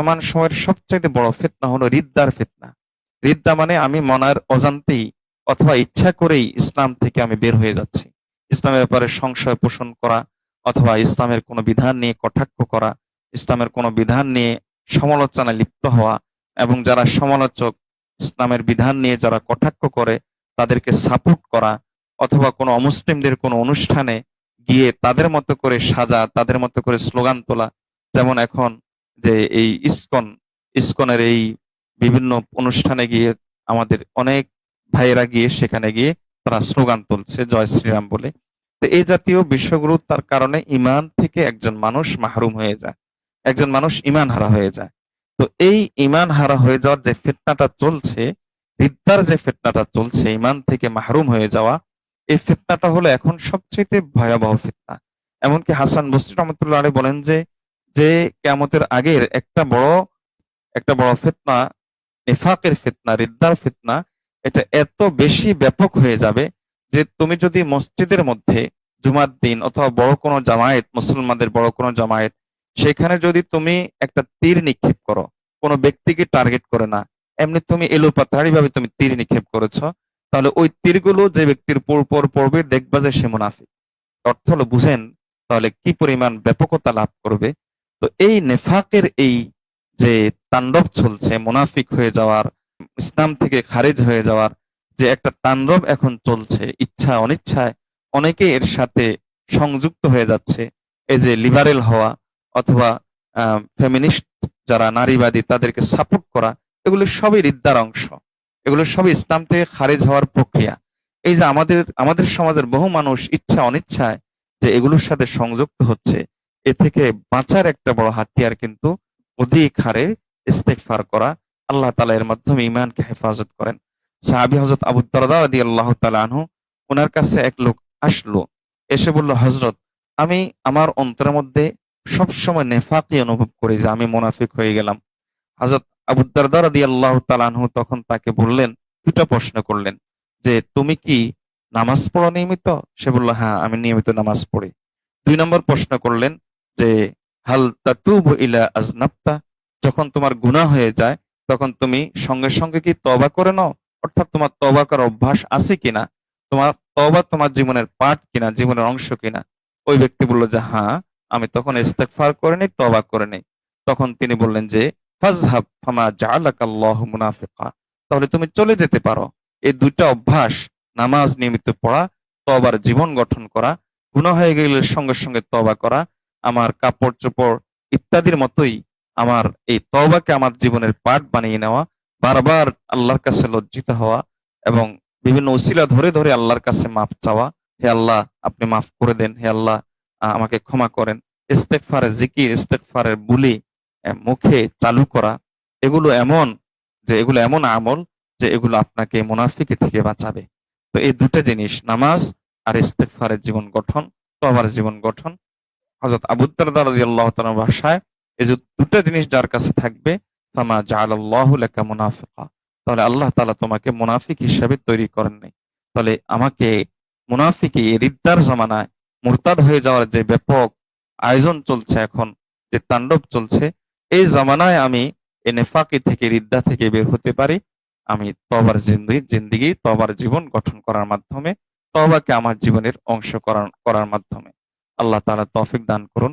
বর্তমান সময়ের সবচেয়ে বড় ফিতনা হলো রিদ্দার ফিতনা। রিদ্দা মানে আমি মনের অজান্তেই অথবা ইচ্ছা করেই ইসলাম থেকে আমি বের হয়ে যাচ্ছি। ইসলামের ব্যাপারে সংশয় পোষণ করা অথবা ইসলামের কোনো বিধান নিয়ে কটাক্ষ করা, ইসলামের কোনো বিধান নিয়ে সমালোচনায় লিপ্ত হওয়া এবং যারা সমালোচক, ইসলামের বিধান নিয়ে যারা কটাক্ষ করে তাদেরকে সাপোর্ট করা অথবা কোনো অমুসলিমদের কোনো অনুষ্ঠানে গিয়ে তাদের মতো করে সাজা, তাদের মতো করে স্লোগান তোলা, যেমন এখন যে এই ইসকন, ইসকনের এই বিভিন্ন অনুষ্ঠানে গিয়ে আমাদের অনেক ভাইয়েরা গিয়ে সেখানে গিয়ে তারা স্লোগান তুলছে, জয় শ্রীরাম বলে। তো এই জাতীয় বিষয়গুলো তার কারণে ইমান থেকে একজন মানুষ মাহরুম হয়ে যায়, একজন মানুষ ইমান হারা হয়ে যায়। তো এই ইমান হারা হয়ে যাওয়ার যে ফিতনাটা চলছে, রিদ্দার যে ফিতনাটা চলছে ইমান থেকে মাহরুম হয়ে যাওয়া, এই ফিতনাটা হলো এখন সবচেয়ে ভয়াবহ ফিতনা। এমনকি হাসান বসরি রহমতুল্লাহ বলেন যে যে কেমতের আগের একটা বড় একটা বড় ফিতনা, নিফাকের ফিতনা, রিদ্দার ফিতনা, এটা এত বেশি ব্যাপক হয়ে যাবে যে তুমি যদি মসজিদের মধ্যে জুমার দিন অথবা বড় কোনো জামায়াত, মুসলমানদের বড় কোনো জামায়াত, সেখানে যদি তুমি একটা তীর নিক্ষেপ করো, কোনো ব্যক্তিকে টার্গেট করে না, এমনি তুমি এলোপাতাড়ি ভাবে তুমি তীর নিক্ষেপ করেছ, তাহলে ওই তীরগুলো যে ব্যক্তির পর পড়বে দেখবা যে সে মুনাফিক। অর্থ হলো বুঝেন তাহলে কি পরিমাণ ব্যাপকতা লাভ করবে তো এই নেফাকের এই যে তাণ্ডব চলছে, মুনাফিক হয়ে যাওয়ার, ইসলাম থেকে খারিজ হয়ে যাওয়ার যে একটা তাণ্ডব এখন চলছে, ইচ্ছা অনিচ্ছায় অনেকে এর সাথে সংযুক্ত হয়ে যাচ্ছে। এই যে লিবারেল হওয়া অথবা ফেমিনিস্ট যারা নারীবাদী তাদেরকে সাপোর্ট করা, এগুলো সবই রিদ্দার অংশ। এগুলো সবই ইসলাম থেকে খারিজ হওয়ার প্রক্রিয়া। এই যে আমাদের আমাদের সমাজের বহু মানুষ ইচ্ছা অনিচ্ছায় যে এগুলোর সাথে সংযুক্ত হচ্ছে এ থেকে বাঁচার একটা বড় হাতিয়ার কিন্তু অধিক হারে ইস্তেকফার করা। আল্লাহ তালা এর মাধ্যমে ইমানকে হেফাজত করেন। সাহাবি হজরত আবু দারদা আদি আল্লাহ আনহু ওনার কাছে এক লোক আসলো। এসে বলল হজরত আমি আমার অন্তরের মধ্যে সবসময় নেফাকি অনুভব করি যে আমি মোনাফিক হয়ে গেলাম। হজরত আবু দারদা আদি আল্লাহ আনহু তখন তাকে বললেন দুটা প্রশ্ন করলেন, যে তুমি কি নামাজ পড়ো নিয়মিত? সে বলল হ্যাঁ আমি নিয়মিত নামাজ পড়ি। দুই নম্বর প্রশ্ন করলেন যে, হাল তাতুব ইলা আজনাপ্তা যখন তোমার গুনাহ হয়ে যায়, তখন তুমি সঙ্গে সঙ্গে কি তবা করে নাও? অর্থাৎ তোমার তবা করার অভ্যাস আছে কিনা? তোমার তবা তোমার জীবনের পাঠ কিনা? জীবনের অংশ কিনা? ওই ব্যক্তি বলল যে হ্যাঁ আমি তখন ইস্তেকফার করে নেই তবা করে নেই। তখন তিনি বললেন যে মুনাফিকা। তাহলে তুমি চলে যেতে পারো। এই দুইটা অভ্যাস, নামাজ নিয়মিত পড়া তবার জীবন গঠন করা, গুনাহ হয়ে গেলে সঙ্গে সঙ্গে তবা করা আমার কাপড় চোপড় ইত্যাদির মতোই আমার এই তবাকে আমার জীবনের পাঠ বানিয়ে নেওয়া, বারবার আল্লাহর কাছে লজ্জিত হওয়া এবং বিভিন্ন উসিলা ধরে ধরে আল্লাহর কাছে মাফ চাওয়া। হে আল্লাহ, আপনি মাফ করে দেন। হে আল্লাহ আমাকে ক্ষমা করেন। ইস্তেকফারের জিকির ইস্তেকফারের বুলি মুখে চালু করা, এগুলো এমন যে, এগুলো এমন আমল যে, এগুলো আপনাকে মুনাফিকে থেকে বাঁচাবে। তো এই দুটো জিনিস, নামাজ আর ইস্তেকফারের জীবন গঠন তো তবার জীবন গঠন হজরত আবুদ্দার আল্লাহ ভাষায় এই যে দুটো জিনিস যার কাছে থাকবে মুনাফিকা। তাহলে আল্লাহ তালা তোমাকে মুনাফিক হিসেবে তৈরি করেন নাই। তাহলে আমাকে মুনাফিকি রিদ্দার জামানায় মুরতাদ হয়ে যাওয়ার যে ব্যাপক আয়োজন চলছে এখন, যে তাণ্ডব চলছে, এই জামানায় আমি এ নেফাকি থেকে, রিদ্দা থেকে বের হতে পারি। আমি তবার জিন্দিগি জিন্দিগি তবার জীবন গঠন করার মাধ্যমে তবাকে আমার জীবনের অংশ করার মাধ্যমে। আল্লাহ তালা তৌফিক দান করুন।